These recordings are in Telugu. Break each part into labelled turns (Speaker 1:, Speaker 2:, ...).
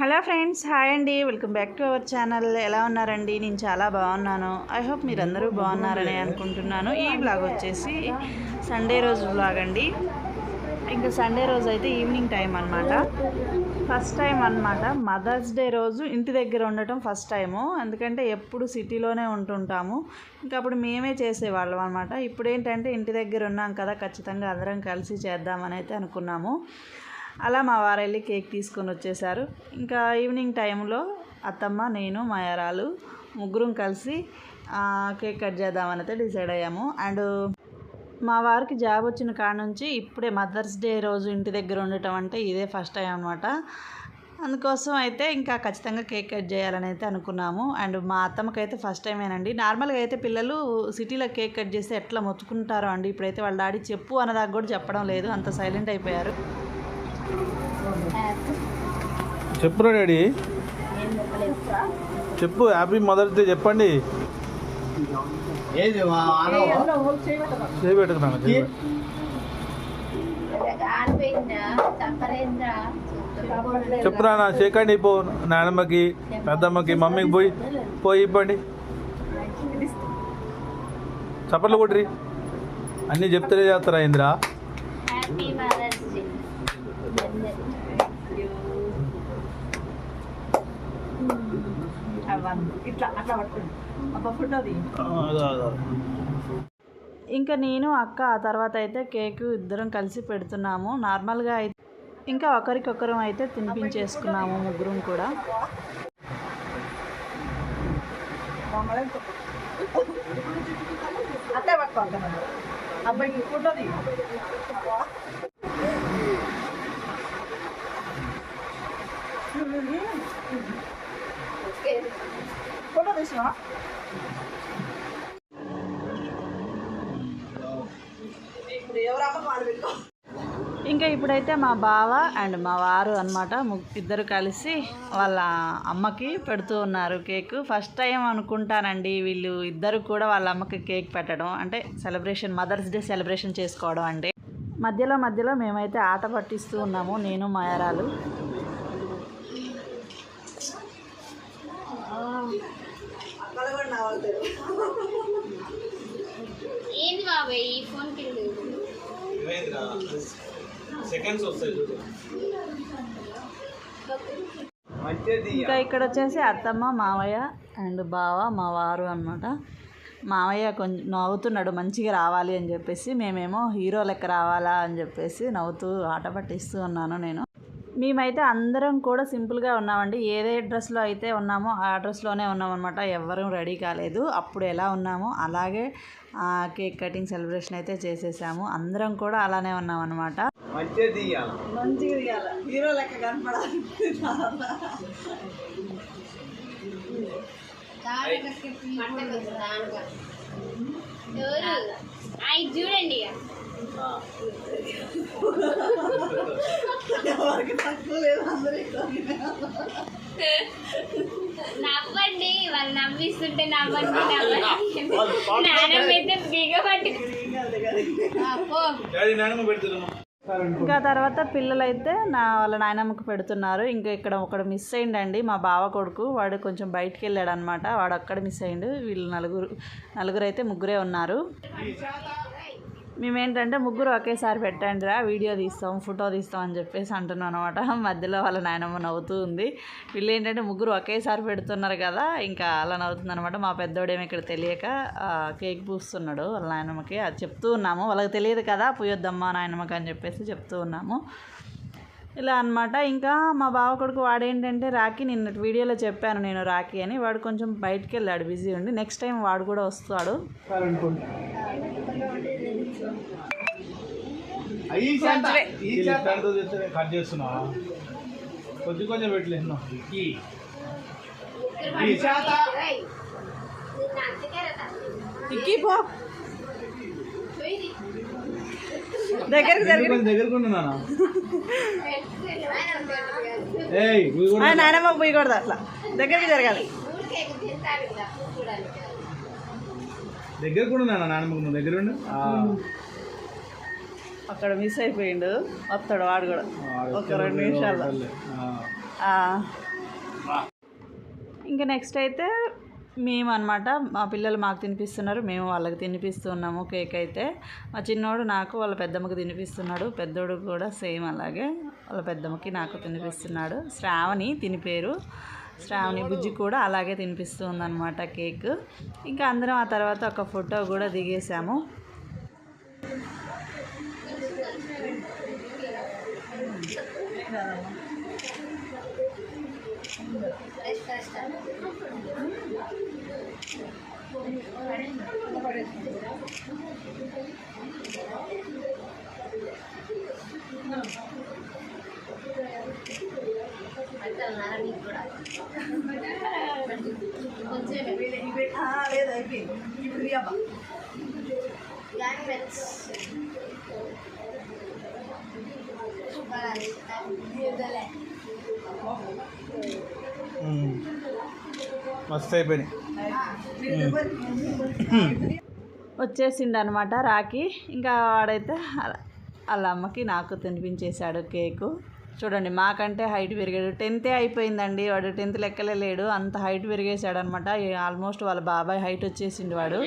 Speaker 1: హలో ఫ్రెండ్స్ హాయ్ అండి welcome back to our channel ఎలా ఉన్నారండి నేను చాలా బాగున్నాను ఐ హోప్ మీరందరూ బాగున్నారని అనుకుంటున్నాను ఈ బ్లాగ్ వచ్చేసి సండే రోజు బ్లాగ్ అండి ఇంకా సండే రోజు అయితే ఈవినింగ్ టైం అనమాట ఫస్ట్ టైం అనమాట మదర్స్ డే రోజు ఇంటి దగ్గర ఉండటం ఫస్ట్ టైము ఎందుకంటే ఎప్పుడు సిటీలోనే ఉంటుంటాము ఇంకా అప్పుడు మేమే చేసేవాళ్ళం అనమాట ఇప్పుడు ఏంటంటే ఇంటి దగ్గర ఉన్నాం కదా ఖచ్చితంగా అందరం కలిసి చేద్దామని అయితే అనుకున్నాము అలా మా వారు వెళ్ళి కేక్ తీసుకొని వచ్చేసారు ఇంకా ఈవినింగ్ టైంలో అత్తమ్మ నేను మా ముగ్గురం కలిసి కేక్ కట్ చేద్దామని అయితే డిసైడ్ అయ్యాము అండ్ మా వారికి జాబ్ వచ్చిన కాడ నుంచి ఇప్పుడే మదర్స్ డే రోజు ఇంటి దగ్గర ఉండటం అంటే ఇదే ఫస్ట్ టైం అనమాట అందుకోసం అయితే ఇంకా ఖచ్చితంగా కేక్ కట్ చేయాలని అయితే అనుకున్నాము అండ్ మా అత్తమ్మకి అయితే ఫస్ట్ టైమేనండి నార్మల్గా అయితే పిల్లలు సిటీలో కేక్ కట్ చేస్తే ఎట్లా మొత్తుకుంటారో అండి ఇప్పుడైతే వాళ్ళ డాడీ చెప్పు అన్నదాకా కూడా చెప్పడం లేదు అంత సైలెంట్ అయిపోయారు
Speaker 2: చెప్పు డాడీ చెప్పు హ్యాపీ మదర్స్ డే చెప్పండి చెప్పు చెప్పురా నా చేకండి పో నానమ్మకి పెద్దమ్మకి మమ్మీకి పోయి పోయి ఇవ్వండి చప్పట్లు కొట్టి అన్నీ చెప్తే చేస్తారా ఇంద్రా
Speaker 1: ఇంకా నేను అక్క ఆ తర్వాత అయితే కేక్ ఇద్దరం కలిసి పెడుతున్నాము నార్మల్గా అయితే ఇంకా ఒకరికొకరం అయితే తినిపించేసుకున్నాము ముగ్గురం కూడా అబ్బాయి ఫోటో ఇంకా ఇప్పుడైతే మా బావ అండ్ మా వారు అనమాట ఇద్దరు కలిసి వాళ్ళ అమ్మకి పెడుతూ ఉన్నారు కేక్ ఫస్ట్ టైం అనుకుంటానండి వీళ్ళు ఇద్దరు కూడా వాళ్ళ అమ్మకి కేక్ పెట్టడం అంటే సెలబ్రేషన్ మదర్స్ డే సెలబ్రేషన్ చేసుకోవడం అంటే మధ్యలో మధ్యలో మేమైతే ఆట పట్టిస్తూ ఉన్నాము నేను మాయారాలు ఏంది బాబాయ్ ఈ ఫోన్ సెకండ్స్ ఇంకా ఇక్కడ వచ్చేసి అత్తమ్మ మావయ్య అండ్ బావ మా వారు అనమాట మావయ్య కొంచెం నవ్వుతున్నాడు మంచిగా రావాలి అని చెప్పేసి మేమేమో హీరో లెక్క రావాలా అని చెప్పేసి నవ్వుతూ ఆట పట్టిస్తూ ఉన్నాను నేను మేమైతే అందరం కూడా సింపుల్గా ఉన్నామండి ఏదే డ్రెస్లో అయితే ఉన్నామో ఆ డ్రెస్లోనే ఉన్నామన్నమాట ఎవరూ రెడీ కాలేదు అప్పుడు ఎలా ఉన్నామో అలాగే కేక్ కటింగ్ సెలబ్రేషన్ అయితే చేసేసాము అందరం కూడా అలానే ఉన్నామన్నమాట చూడండి నవ్వండి వాళ్ళు నవ్విస్తుంటే నవ్వండి నవ్వండి అయితే ఇంకా తర్వాత పిల్లలైతే నా వాళ్ళ నాయనమ్మకు పెడుతున్నారు ఇంకా ఇక్కడ ఒకడు మిస్ అయ్యిండండి మా బావ కొడుకు వాడు కొంచెం బయటికి వెళ్ళాడు అనమాట వాడు అక్కడ మిస్ అయ్యిండు వీళ్ళు నలుగురు నలుగురు అయితే ముగ్గురే ఉన్నారు మేమేంటంటే ముగ్గురు ఒకేసారి పెట్టండి రా వీడియో తీస్తాం ఫోటో తీస్తాం అని చెప్పేసి అంటున్నాం అనమాట మధ్యలో వాళ్ళ నాయనమ్మ నవ్వుతూ ఉంది వీళ్ళు ఏంటంటే ముగ్గురు ఒకేసారి పెడుతున్నారు కదా ఇంకా అలా నవ్వుతుంది అనమాట మా పెద్దోడేమో ఇక్కడ తెలియక కేక్ పూస్తున్నాడు వాళ్ళ నాయనమ్మకి అది చెప్తూ ఉన్నాము వాళ్ళకి తెలియదు కదా పోయొద్దమ్మా నాయనమ్మకి అని చెప్పేసి చెప్తూ ఉన్నాము ఇలా అనమాట ఇంకా మా బావ కొడుకు వాడేంటంటే రాఖీ నిన్న వీడియోలో చెప్పాను నేను రాఖీ అని వాడు కొంచెం బయటకు వెళ్ళాడు బిజీ ఉండి నెక్స్ట్ టైం వాడు కూడా వస్తాడు కట్ చేస్తున్నా కొంచెం కొంచెం పెట్టలేదు దగ్గరకు దగ్గర నాయనమ్మ పోయకూడదు అట్లా దగ్గరికి జరగాలి దగ్గర కూడా నాన్నమ్మకు నువ్వు దగ్గర అక్కడ మిస్ అయిపోయిండు వస్తాడు వాడు కూడా ఒక రెండు నిమిషాలు ఇంకా నెక్స్ట్ అయితే మేము అనమాట మా పిల్లలు మాకు తినిపిస్తున్నారు మేము వాళ్ళకి తినిపిస్తూ ఉన్నాము కేక్ అయితే మా చిన్నోడు నాకు వాళ్ళ పెద్దమ్మకి తినిపిస్తున్నాడు పెద్దోడు కూడా సేమ్ అలాగే వాళ్ళ పెద్దమ్మకి నాకు తినిపిస్తున్నాడు శ్రావణి తినిపేరు శ్రావణి బుజ్జి కూడా అలాగే తినిపిస్తుంది అనమాట కేక్ ఇంకా అందరం ఆ తర్వాత ఒక ఫోటో కూడా దిగేసాము కొంచెం ఇప్పుడు ఫ్రీ అబ్బా మస్తు అయిపోయినాయి వచ్చేసిండు అనమాట రాఖీ ఇంకా వాడైతే వాళ్ళ అమ్మకి నాకు తినిపించేశాడు కేకు చూడండి మాకంటే హైట్ పెరిగాడు టెన్తే అయిపోయిందండి వాడు టెన్త్ లెక్కలే లేడు అంత హైట్ పెరిగేశాడు అనమాట ఆల్మోస్ట్ వాళ్ళ బాబాయ్ హైట్ వచ్చేసిండు వాడు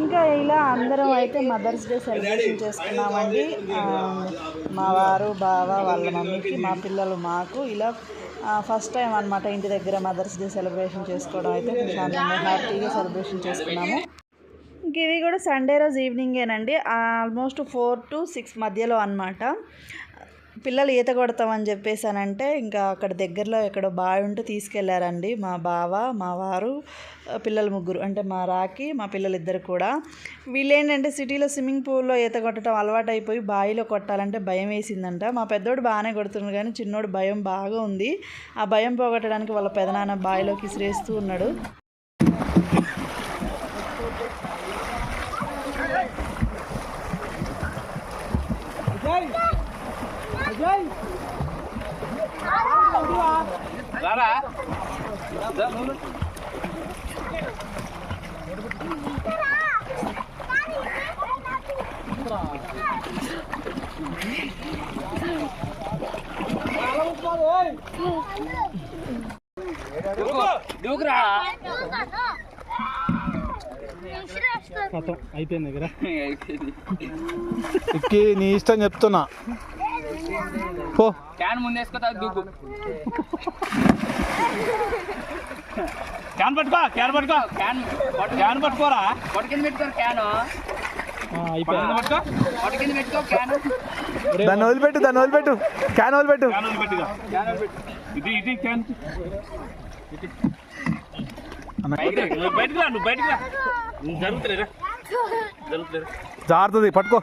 Speaker 1: ఇంకా ఇలా అందరం అయితే మదర్స్ డే సెలబ్రేషన్ చేసుకున్నామండి మా వారు బావ వాళ్ళ మమ్మీకి మా పిల్లలు మాకు ఇలా ఫస్ట్ టైం అనమాట ఇంటి దగ్గర మదర్స్ డే సెలబ్రేషన్ చేసుకోవడం అయితే చాలా హ్యాపీగా సెలబ్రేషన్ చేసుకున్నాము ఇంక ఇవి కూడా సండే రోజు ఈవినింగేనండి ఆల్మోస్ట్ ఫోర్ టు సిక్స్ మధ్యలో అనమాట పిల్లలు ఈత కొడతామని చెప్పేసానంటే ఇంకా అక్కడ దగ్గరలో ఎక్కడో బావి ఉంటే తీసుకెళ్లారండి మా బావ మా వారు పిల్లలు ముగ్గురు అంటే మా రాకి మా పిల్లలిద్దరు కూడా వీళ్ళేంటంటే సిటీలో స్విమ్మింగ్ పూల్లో ఈత కొట్టడం అలవాటు అయిపోయి బావిలో కొట్టాలంటే భయం వేసిందంట మా పెద్దోడు బాగానే కొడుతున్నాడు కానీ చిన్నోడు భయం బాగా ఉంది ఆ భయం పోగొట్టడానికి వాళ్ళ పెదనాన్న బావిలోకి విసిరేస్తూ ఉన్నాడు అయిపోయింది దగ్గర నీ ఇష్టం చెప్తున్నా పో క్యాన్ ముందేసుకో దూకు
Speaker 2: క్యాన్ పట్టుకో క్యాన్ పట్టుకో క్యాన్ క్యాన్ పట్టుకోరా పట్టుకింద పెట్టుకోరు క్యాన్ దాన్ని వదిలిపెట్టు దాన్ని వదిలిపెట్టు క్యాన్ వదిలిపెట్టు ఇది పట్టుకో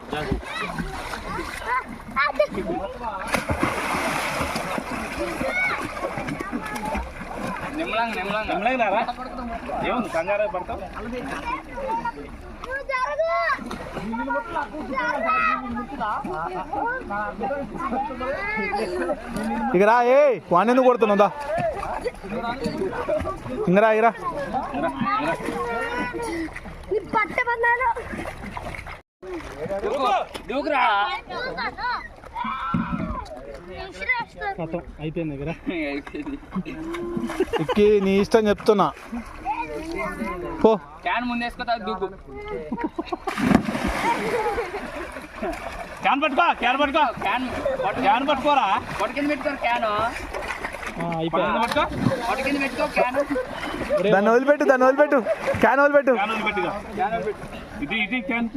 Speaker 2: నిమ్మలంగా రారా ఏముంది కంగారు పడతావు ఇక ఏ వాణి ఎందుకు కొడుతున్నా ఇంగరా ఇరా దూకురా అయిపోయింది నీ ఇష్టం చెప్తున్నా పో క్యాన్ ముందేసుకో దూకు క్యాన్ పట్టుకో క్యాన్ పట్టుకో క్యాన్ క్యాన్ పట్టుకోరా పొట్టు పెట్టుకోరు క్యాన్ దాన్ని వదిలిపెట్టు దాన్ని వదిలిపెట్టు క్యాన్ వదిలిపెట్టు ఇది ఇది క్యాన్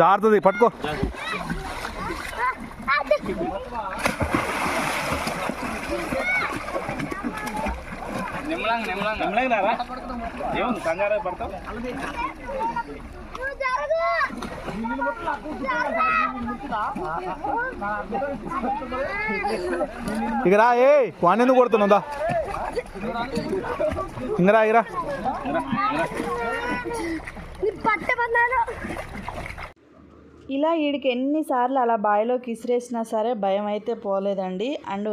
Speaker 2: జాగ్రత్తది పట్టుకో ఇక్కడ నిమ్మలంగా నిమ్మలంగా
Speaker 1: రా ఏ వాణ్ణి ఎందుకు కొడుతున్నా ఇందరా ఇరా ఇలా వీడికి ఎన్నిసార్లు అలా బావిలోకి ఇసిరేసినా సరే భయం అయితే పోలేదండి అండ్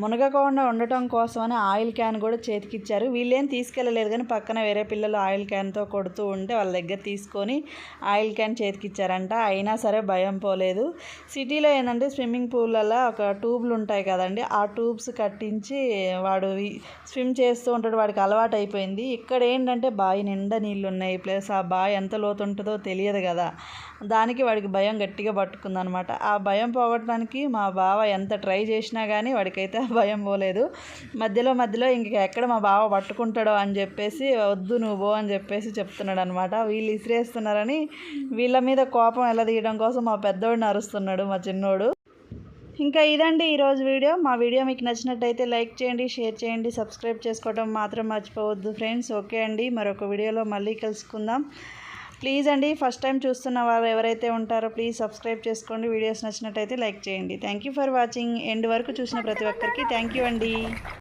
Speaker 1: మునగకుండా ఉండటం కోసమని ఆయిల్ క్యాన్ కూడా చేతికిచ్చారు వీళ్ళేం తీసుకెళ్ళలేదు కానీ పక్కన వేరే పిల్లలు ఆయిల్ క్యాన్తో కొడుతూ ఉంటే వాళ్ళ దగ్గర తీసుకొని ఆయిల్ క్యాన్ చేతికిచ్చారంట అయినా సరే భయం పోలేదు సిటీలో ఏంటంటే స్విమ్మింగ్ పూల్లలో ఒక ట్యూబ్లు ఉంటాయి కదండి ఆ ట్యూబ్స్ కట్టించి వాడు స్విమ్ చేస్తూ ఉంటాడు వాడికి అలవాటు అయిపోయింది ఇక్కడ ఏంటంటే బావి నిండా నీళ్ళు ఉన్నాయి ప్లస్ ఆ బావి ఎంత లోతుంటుందో తెలియదు కదా దానికి వాడికి భయం గట్టిగా అనమాట ఆ భయం పోగొట్టడానికి మా బావ ఎంత ట్రై చేసినా కానీ వాడికైతే భయం పోలేదు మధ్యలో మధ్యలో ఇంక ఎక్కడ మా బావ పట్టుకుంటాడో అని చెప్పేసి వద్దు నువ్వు అని చెప్పేసి చెప్తున్నాడు అనమాట వీళ్ళు ఇసిరేస్తున్నారని వీళ్ళ మీద కోపం ఎలా తీయడం కోసం మా పెద్దోడిని అరుస్తున్నాడు మా చిన్నోడు ఇంకా ఇదండి ఈరోజు వీడియో మా వీడియో మీకు నచ్చినట్టయితే లైక్ చేయండి షేర్ చేయండి సబ్స్క్రైబ్ చేసుకోవడం మాత్రం మర్చిపోవద్దు ఫ్రెండ్స్ ఓకే అండి మరొక వీడియోలో మళ్ళీ కలుసుకుందాం ప్లీజ్ అండి ఫస్ట్ టైం చూస్తున్న వారు ఎవరైతే ఉంటారో ప్లీజ్ సబ్స్క్రైబ్ చేసుకోండి వీడియోస్ నచ్చినట్టయితే లైక్ చేయండి thank you for watching end వరకు చూసిన ప్రతి ఒక్కరికి థ్యాంక్ యూ అండి